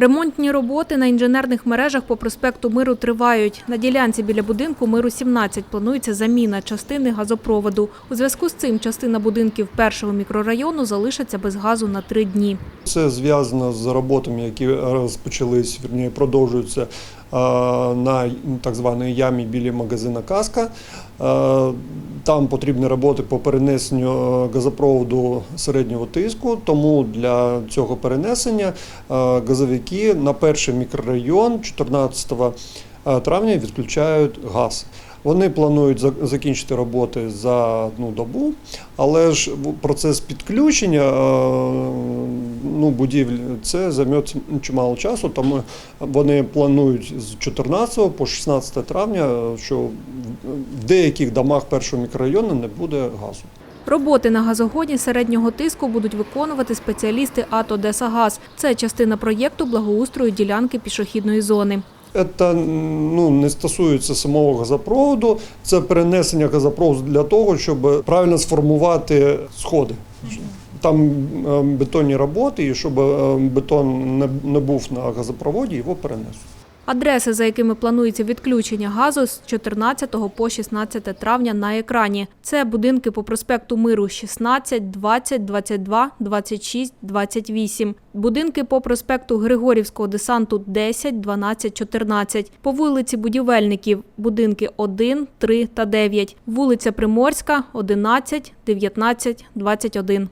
Ремонтні роботи на інженерних мережах по проспекту Миру тривають. На ділянці біля будинку Миру 17 планується заміна частини газопроводу. У зв'язку з цим частина будинків першого мікрорайону залишиться без газу на три дні. Це зв'язано з роботами, які розпочались, вірні, продовжуються на так званій ямі біля магазина Каска. Е, Там потрібні роботи по перенесенню е, газопроводу середнього тиску, тому для цього перенесення е, газовики на перший мікрорайон 14 травня відключають газ. Вони планують закінчити роботи за одну добу, але ж процес підключення е, ну, будівель це займе чимало часу, тому вони планують з 14 по 16 травня, що в деяких домах першого мікрорайону не буде газу. Роботи на газогоні середнього тиску будуть виконувати спеціалісти АТО «Десагаз». Це частина проєкту благоустрою ділянки пішохідної зони. Це ну, не стосується самого газопроводу, це перенесення газопроводу для того, щоб правильно сформувати сходи. Там е, бетонні роботи, і щоб е, бетон не, був на газопроводі, його перенесуть. Адреси, за якими планується відключення газу з 14 по 16 травня на екрані. Це будинки по проспекту Миру 16, 20, 22, 26, 28. Будинки по проспекту Григорівського десанту 10, 12, 14. По вулиці Будівельників будинки 1, 3 та 9. Вулиця Приморська 11, 19, 21.